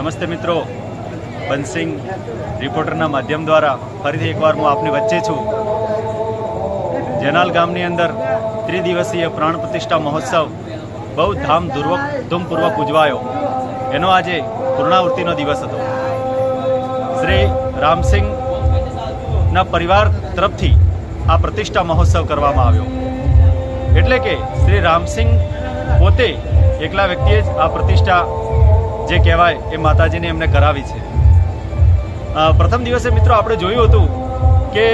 નમસ્તે મિત્રો. બંસિંગ રિપોર્ટરના માધ્યમ દ્વારા ફરીથી એકવાર હું આપની વચ્ચે છું. જેનાલ ગામની અંદર ત્રિદિવસીય પ્રાણ પ્રતિષ્ઠા મહોત્સવ બહુ ધામ ધૂમપૂર્વક ઉજવાયો. એનો આજે પૂર્ણાવૃત્તિનો દિવસ હતો. શ્રી રામસિંહના પરિવાર તરફથી આ પ્રતિષ્ઠા મહોત્સવ કરવામાં આવ્યો. એટલે કે શ્રી રામસિંહ પોતે એકલા વ્યક્તિએ જ આ પ્રતિષ્ઠા જે કહેવાય એ માતાજીને એમને કરાવી છે. પ્રથમ દિવસે મિત્રો આપણે જોયું હતું કે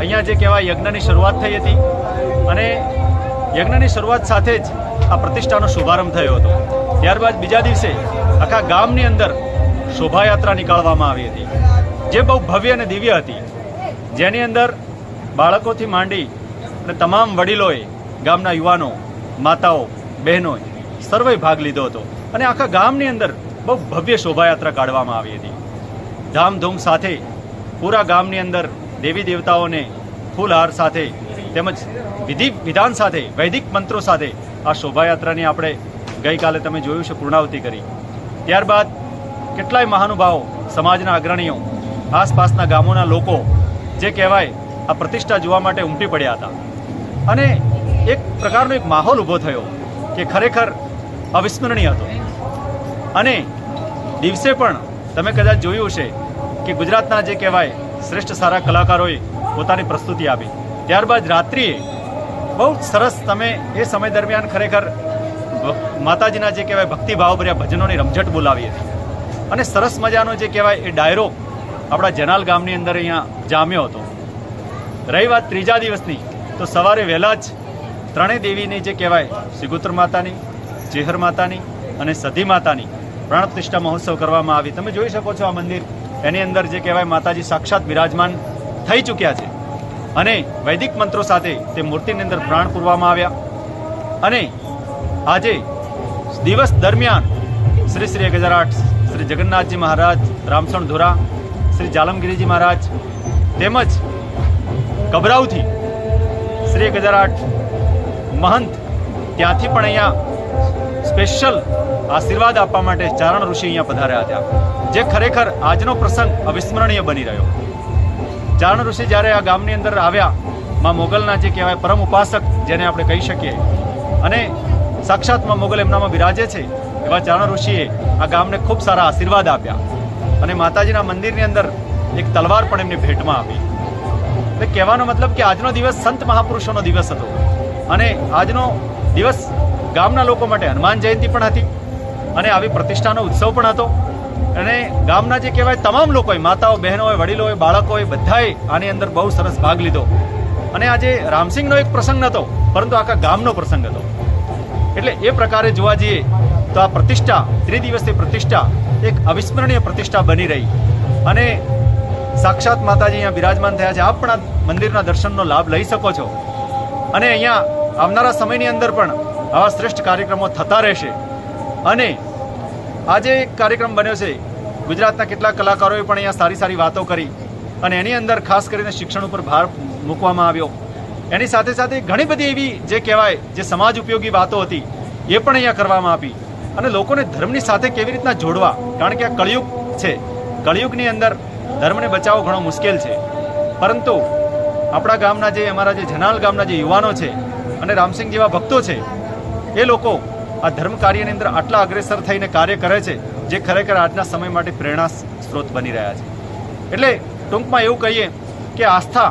અહીંયા જે કહેવાય યજ્ઞની શરૂઆત થઈ હતી અને યજ્ઞની શરૂઆત સાથે જ આ પ્રતિષ્ઠાનો શુભારંભ થયો હતો. ત્યારબાદ બીજા દિવસે આખા ગામની અંદર શોભાયાત્રા નીકાળવામાં આવી હતી. જે બહુ ભવ્ય અને દિવ્ય હતી. જેની અંદર બાળકોથી માંડી અને તમામ વડીલોએ ગામના યુવાનો, માતાઓ, બહેનોએ સર્વે ભાગ લીધો હતો. અને આખા ગામની અંદર બહુ ભવ્ય શોભાયાત્રા કાઢવામાં આવી હતી. ધામધૂમ સાથે પૂરા ગામની અંદર દેવી દેવતાઓને ફૂલહાર સાથે તેમજ વિધિ વિધાન સાથે, વૈદિક મંત્રો સાથે આ શોભાયાત્રાની આપણે ગઈકાલે તમે જોયું છે પૂર્ણાવતિ કરી. ત્યારબાદ કેટલાય મહાનુભાવો, સમાજના અગ્રણીઓ, આસપાસના ગામોના લોકો જે કહેવાય, આ પ્રતિષ્ઠા જોવા માટે ઉમટી પડ્યા હતા. અને એક પ્રકારનો એક માહોલ ઊભો થયો કે ખરેખર અવિસ્મરણીય હતો. અને દિવસે પણ તમે કદાચ જોયું છે કે ગુજરાતના જે કહેવાય શ્રેષ્ઠ સારા કલાકારોએ પોતાની પ્રસ્તુતિ આપી. ત્યારબાદ રાત્રિએ બહુ સરસ તમે એ સમય દરમિયાન ખરેખર માતાજીના જે કહેવાય ભક્તિભાવભર્યા ભજનોની રમઝટ બોલાવી હતી. અને સરસ મજાનો જે કહેવાય એ ડાયરો આપણા જનાલ ગામની અંદર અહીંયા જામ્યો હતો. રહી વાત ત્રીજા દિવસની, તો સવારે વહેલા જ ત્રણેય દેવીની જે કહેવાય સિગુત્ર માતાની ચેહર માતાની અને સધી માતાની પ્રાણ પ્રતિષ્ઠા મહોત્સવ કરવામાં આવી. તમે જોઈ શકો છો આ મંદિર. એની અંદર જે કહેવાય માતાજી સાક્ષાત બિરાજમાન થઈ ચૂક્યા છે. અને વૈદિક મંત્રો સાથે તે મૂર્તિની અંદર પ્રાણ પૂરવામાં આવ્યા. અને આજે દિવસ દરમિયાન શ્રી શ્રી એક હજાર આઠ શ્રી જગન્નાથજી મહારાજ, રામસણ ધોરા, શ્રી જાલમગીરીજી મહારાજ તેમજ કબરાઉથી શ્રી એક હજાર આઠ મહંત ત્યાંથી પણ અહીંયા સ્પેશિયલ આશીર્વાદ આપવા માટે ચારણ ઋષિ અહીંયા પધાર્યા હતા, જે ખરેખર આજનો પ્રસંગ અવિસ્મરણીય બની રહ્યો. ચારણ ઋષિ જ્યારે આ ગામની અંદર આવ્યા, માં મોગલના જે કહેવાય પરમ ઉપાસક, જેને આપણે કહી શકીએ, અને સાક્ષાત મોગલ એમનામાં બિરાજે છે, એવા ચારણ ઋષિએ આ ગામને ખૂબ સારા આશીર્વાદ આપ્યા. અને માતાજીના મંદિરની અંદર એક તલવાર પણ એમને ભેટમાં આપી. કહેવાનો મતલબ કે આજનો દિવસ સંત મહાપુરુષોનો દિવસ હતો. અને આજનો દિવસ ગામના લોકો માટે હનુમાન જયંતિ પણ હતી અને આવી પ્રતિષ્ઠાનો ઉત્સવ પણ હતો. અને ગામના જે કહેવાય તમામ લોકોએ, માતાઓ, બહેનોએ, વડીલોએ, બાળકોએ બધાએ આની અંદર બહુ સરસ ભાગ લીધો. અને આજે રામસિંહનો એક પ્રસંગ નહોતો પરંતુ આખા ગામનો પ્રસંગ હતો. એટલે એ પ્રકારે જોવા જઈએ તો આ પ્રતિષ્ઠા ત્રિદિવસની પ્રતિષ્ઠા એક અવિસ્મરણીય પ્રતિષ્ઠા બની રહી. અને સાક્ષાત માતાજી અહીંયા બિરાજમાન થયા છે. આપ પણ આ મંદિરના દર્શનનો લાભ લઈ શકો છો. અને અહીંયા આવનારા સમયની અંદર પણ આવા શ્રેષ્ઠ કાર્યક્રમો થતા રહેશે. અને આજે એક કાર્યક્રમ બન્યો છે. ગુજરાતના કેટલાક કલાકારોએ પણ અહીંયા સારી સારી વાતો કરી અને એની અંદર ખાસ કરીને શિક્ષણ ઉપર ભાર મૂકવામાં આવ્યો. એની સાથે સાથે ઘણી બધી એવી જે કહેવાય, જે સમાજ ઉપયોગી વાતો હતી, એ પણ અહીંયા કરવામાં આપી અને લોકોને ધર્મની સાથે કેવી રીતના જોડવા? કારણ કે આ કળિયુગ છે. કળિયુગની અંદર ધર્મને બચાવવો ઘણો મુશ્કેલ છે. પરંતુ આપણા ગામના જે, અમારા જે જનાલ ગામના જે યુવાનો છે અને રામસિંહ જેવા ભક્તો છે એ લોકો આ ધર્મ કાર્યની અંદર આટલા અગ્રેસર થઈને કાર્ય કરે છે, જે ખરેખર આજના સમય માટે પ્રેરણા સ્ત્રોત બની રહ્યા છે. એટલે ટૂંકમાં એવું કહીએ કે આસ્થા,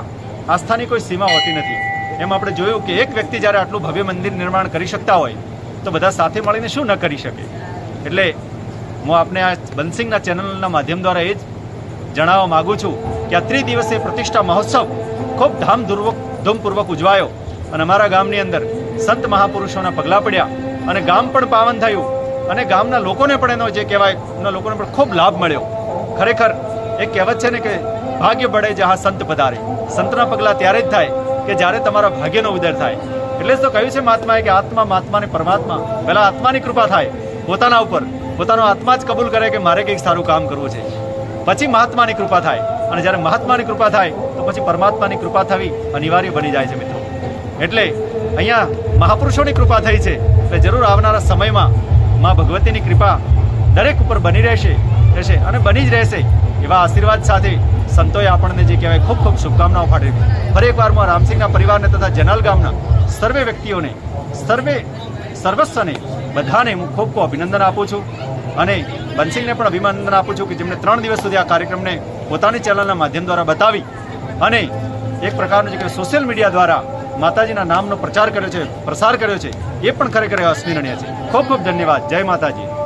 આસ્થાની કોઈ સીમા હોતી નથી. એમ આપણે જોયું કે એક વ્યક્તિ જ્યારે આટલું ભવ્ય મંદિર નિર્માણ કરી શકતા હોય, તો બધા સાથે મળીને શું ન કરી શકે? એટલે હું આપને આ બંસિંગના ચેનલના માધ્યમ દ્વારા એ જ જણાવવા માગું છું કે આ ત્રિદિવસીય પ્રતિષ્ઠા મહોત્સવ ખૂબ ધામધૂર્વક, ધૂમપૂર્વક ઉજવાયો અને અમારા ગામની અંદર સંત મહાપુરુષોના પગલાં પડ્યા અને ગામ પણ પાવન થયું. અને ગામના લોકોને પણ એનો જે કહેવાય એના લોકોને પણ ખૂબ લાભ મળ્યો. ખરેખર એક કહેવત છે ને કે ભાગ્ય બળે જहाँ સંત પધારે. સંતના પગલાં ત્યારે જ થાય કે જ્યારે તમારા ભાગ્યનો ઉદય થાય. એટલે જ તો કહ્યું છે મહાત્માએ કે આત્મા મહાત્મા ને પરમાત્મા. પહેલાં આત્માની કૃપા થાય. પોતાના ઉપર. પોતાનો આત્મા જ કબૂલ કરે કે મારે કંઈક સારું કામ કરવું છે. પછી મહાત્માની કૃપા થાય. અને જ્યારે મહાત્માની કૃપા થાય, તો પછી પરમાત્માની કૃપા થવી અનિવાર્ય બની જાય છે મિત્રો. એટલે અહીંયા મહાપુરુષોની કૃપા થઈ છે. એટલે જરૂર આવનારા સમયમાં મા ભગવતીની કૃપા દરેક ઉપર બની રહેશે રહેશે અને બની જ રહેશે એવા આશીર્વાદ સાથે સંતોએ આપણને જે કહેવાય ખૂબ ખૂબ શુભકામનાઓ પાઠવી. ફરી એકવાર હું રામસિંહના પરિવારને તથા જનાલ ગામના સર્વે વ્યક્તિઓને, સર્વે સર્વસ્વને બધાને હું ખૂબ ખૂબ અભિનંદન આપું છું અને બંસિંગને પણ અભિનંદન આપું છું કે જેમણે ત્રણ દિવસ સુધી આ કાર્યક્રમને પોતાની ચેનલના માધ્યમ દ્વારા બતાવી અને એક પ્રકારનું જે કે સોશિયલ મીડિયા દ્વારા માતાજીના નામનો પ્રચાર કર્યો છે, પ્રસાર કર્યો છે, એ પણ ખરેખર અસ્મિરણીય છે. ખૂબ ખૂબ ધન્યવાદ. જય માતાજી.